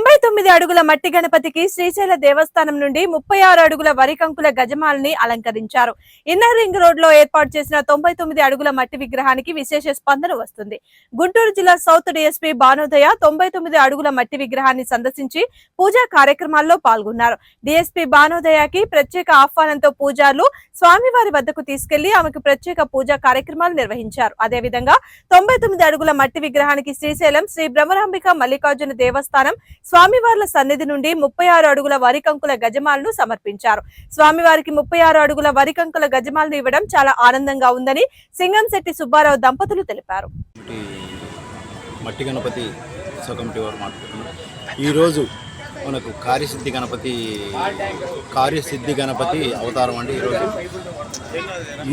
ரொம்ப తొమ్మిది అడుగుల మట్టి గణపతికి శ్రీశైల దేవస్థానం నుండి ముప్పై ఆరు అడుగుల వరి కంకుల గజమాలని అలంకరించారు. ఇన్నర్ రింగ్ రోడ్లో ఏర్పాటు చేసిన తొంభై తొమ్మిది అడుగుల మట్టి విగ్రహానికి విశేష స్పందన వస్తుంది. గుంటూరు జిల్లా సౌత్ డిఎస్పీ భానోదయ తొంభై తొమ్మిది అడుగుల మట్టి విగ్రహాన్ని సందర్శించి పూజా కార్యక్రమాల్లో పాల్గొన్నారు. డిఎస్పీ భానోదయకి ప్రత్యేక ఆహ్వానంతో పూజారులు స్వామివారి వద్దకు తీసుకెళ్ళి ఆమెకు ప్రత్యేక పూజా కార్యక్రమాలు నిర్వహించారు. అదేవిధంగా తొంభై తొమ్మిది అడుగుల మట్టి విగ్రహానికి శ్రీశైలం శ్రీ బ్రహ్మరాంబిక మల్లికార్జున దేవస్థానం స్వామివార్ల సన్నిధి నుండి ముప్పై ఆరు అడుగుల వరి కంకుల గజమాలను సమర్పించారు. స్వామివారికి ముప్పై ఆరు అడుగుల వరి కంకుల గజమాలను ఇవ్వడం చాలా ఆనందంగా ఉందని సింగంశెట్టి సుబ్బారావు దంపతులు తెలిపారు. మట్టి గణపతి కమిటీ వారు మాట్లాడుతున్నారు. ఈరోజు మనకు కార్యసిద్ధి గణపతి కార్యసిద్ధి గణపతి అవతారం అండి ఈరోజు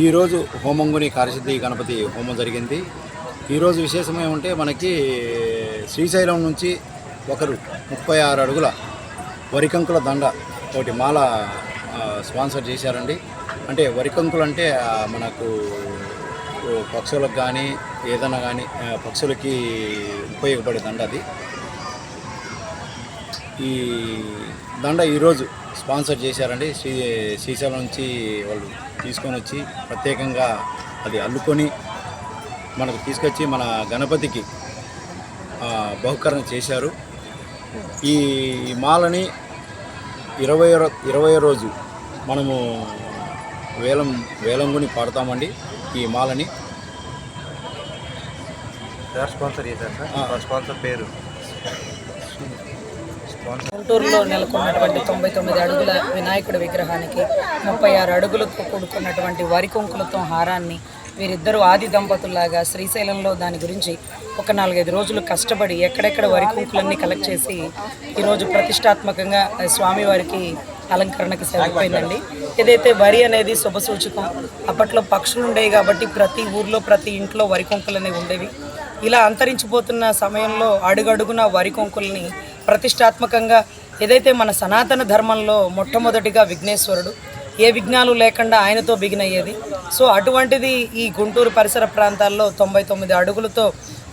ఈరోజు హోమంగుని కార్యసిద్ధి గణపతి హోమం జరిగింది. ఈరోజు విశేషం ఏమంటే మనకి శ్రీశైలం నుంచి ఒకరు ముప్పై ఆరు అడుగుల వరికంకుల దండ ఒకటి మాల స్పాన్సర్ చేశారండి. అంటే వరికంకులు అంటే మనకు పక్షులకు కానీ ఏదైనా కానీ పక్షులకి ఉపయోగపడే దండ అది. ఈ దండ ఈరోజు స్పాన్సర్ చేశారండి. శ్రీ శ్రీశైలం నుంచి వాళ్ళు తీసుకొని వచ్చి ప్రత్యేకంగా అది అల్లుకొని మనకు తీసుకొచ్చి మన గణపతికి బహుకరణ చేశారు. ఈ మాలని ఇరవై ఇరవై రోజు మనము వేలం వేలంగుని పాడతామండి ఈ మాలని. సార్ స్పాన్సర్ చేశారు సార్. స్పాన్సర్ పేరు. స్పాన్సర్. గుంటూరులో నెలకొన్నటువంటి తొంభై తొమ్మిది అడుగుల వినాయకుడి విగ్రహానికి ముప్పై ఆరు అడుగులతో కూడుకున్నటువంటి వరి కొంకులతో హారాన్ని వీరిద్దరూ ఆది దంపతుల్లాగా శ్రీశైలంలో దాని గురించి ఒక నాలుగైదు రోజులు కష్టపడి ఎక్కడెక్కడ వరి కొంకులన్నీ కలెక్ట్ చేసి ఈరోజు ప్రతిష్టాత్మకంగా స్వామివారికి అలంకరణకి సరిపోయిందండి. ఏదైతే వరి అనేది శుభసూచకం అప్పట్లో పక్షులు ఉండేవి కాబట్టి ప్రతి ఊర్లో ప్రతి ఇంట్లో వరి కొంకులు అనేవి ఉండేవి. ఇలా అంతరించిపోతున్న సమయంలో అడుగడుగున వరి కొంకుల్ని ప్రతిష్టాత్మకంగా ఏదైతే మన సనాతన ధర్మంలో మొట్టమొదటిగా విఘ్నేశ్వరుడు ఏ విఘ్నాలు లేకుండా ఆయనతో బిగినయ్యేది సో అటువంటిది ఈ గుంటూరు పరిసర ప్రాంతాల్లో తొంభై తొమ్మిది అడుగులతో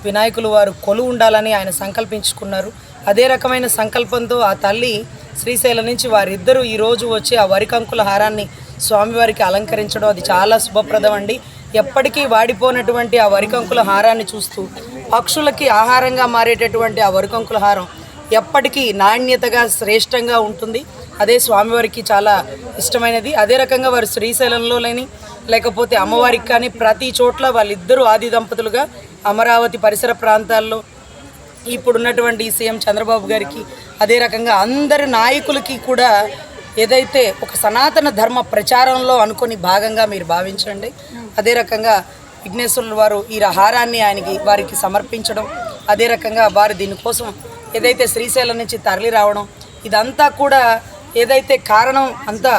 వినాయకులు వారు కొలు ఉండాలని ఆయన సంకల్పించుకున్నారు. అదే రకమైన సంకల్పంతో ఆ తల్లి శ్రీశైలం నుంచి వారిద్దరూ ఈరోజు వచ్చి ఆ వరి కంకుల హారాన్ని స్వామివారికి అలంకరించడం అది చాలా శుభప్రదం అండి ఎప్పటికీ వాడిపోనటువంటి ఆ వరికంకుల హారాన్ని చూస్తూ పక్షులకి ఆహారంగా మారేటటువంటి ఆ వరికంకుల హారం ఎప్పటికీ నాణ్యతగా శ్రేష్టంగా ఉంటుంది. అదే స్వామివారికి చాలా ఇష్టమైనది. అదే రకంగా వారు శ్రీశైలంలో లేని లేకపోతే అమ్మవారికి కానీ ప్రతి చోట్ల వాళ్ళిద్దరూ ఆది దంపతులుగా అమరావతి పరిసర ప్రాంతాల్లో ఇప్పుడున్నటువంటి సీఎం చంద్రబాబు గారికి అదే రకంగా అందరి నాయకులకి కూడా ఏదైతే ఒక సనాతన ధర్మ ప్రచారంలో అనుకొని భాగంగా మీరు భావించండి. అదే రకంగా విఘ్నేశ్వరులు వారు ఈ హారాన్ని ఆయనకి వారికి సమర్పించడం. అదే రకంగా వారు దీనికోసం ఏదైతే శ్రీశైలం నుంచి తరలి రావడం ఇదంతా కూడా ఏదైతే కారణం అంతా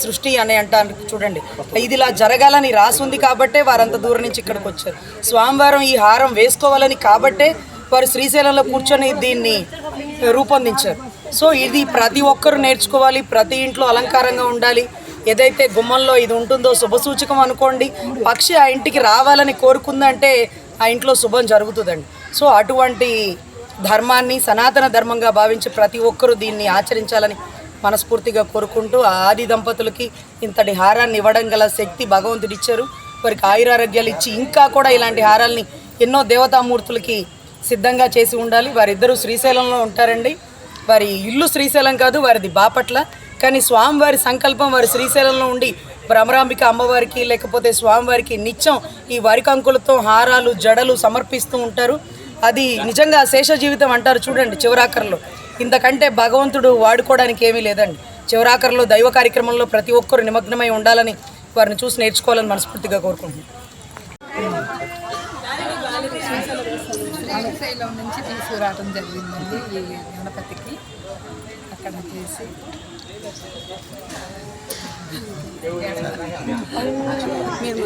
సృష్టి అని అంటారు చూడండి. ఇది ఇలా జరగాలని రాసి ఉంది కాబట్టే వారంత దూరం నుంచి ఇక్కడికి వచ్చారు. స్వామివారం ఈ హారం వేసుకోవాలని కాబట్టే వారు శ్రీశైలంలో కూర్చొని దీన్ని రూపొందించారు. సో ఇది ప్రతి ఒక్కరూ నేర్చుకోవాలి ప్రతి ఇంట్లో అలంకారంగా ఉండాలి. ఏదైతే గుమ్మంలో ఇది ఉంటుందో శుభసూచకం అనుకోండి పక్షి ఆ ఇంటికి రావాలని కోరుకుందంటే ఆ ఇంట్లో శుభం జరుగుతుందండి. సో అటువంటి ధర్మాన్ని సనాతన ధర్మంగా భావించి ప్రతి ఒక్కరూ దీన్ని ఆచరించాలని మనస్ఫూర్తిగా కోరుకుంటూ ఆది దంపతులకి ఇంతటి హారాన్ని ఇవ్వడం గల శక్తి భగవంతుడు ఇచ్చారు. వారికి ఆయురారోగ్యాలు ఇచ్చి ఇంకా కూడా ఇలాంటి హారాల్ని ఎన్నో దేవతామూర్తులకి సిద్ధంగా చేసి ఉండాలి. వారిద్దరూ శ్రీశైలంలో ఉంటారండి. వారి ఇల్లు శ్రీశైలం కాదు వారిది బాపట్ల. కానీ స్వామివారి సంకల్పం వారి శ్రీశైలంలో ఉండి భ్రమరాంబిక అమ్మవారికి లేకపోతే స్వామివారికి నిత్యం ఈ వరి కంకులతో హారాలు జడలు సమర్పిస్తూ ఉంటారు. అది నిజంగా శేష జీవితం అంటారు చూడండి చివరాఖరిలో. ఇంతకంటే భగవంతుడు వాడుకోవడానికి ఏమీ లేదండి. చివరాఖరిలో దైవ కార్యక్రమంలో ప్రతి ఒక్కరు నిమగ్నమై ఉండాలని వారిని చూసి నేర్చుకోవాలని మనస్ఫూర్తిగా కోరుకుంటున్నాను శ్రీశైలం నుంచి తీసుకురావడం జరిగిందండి ఈ గణపతికి. అక్కడ చేసి. మీరు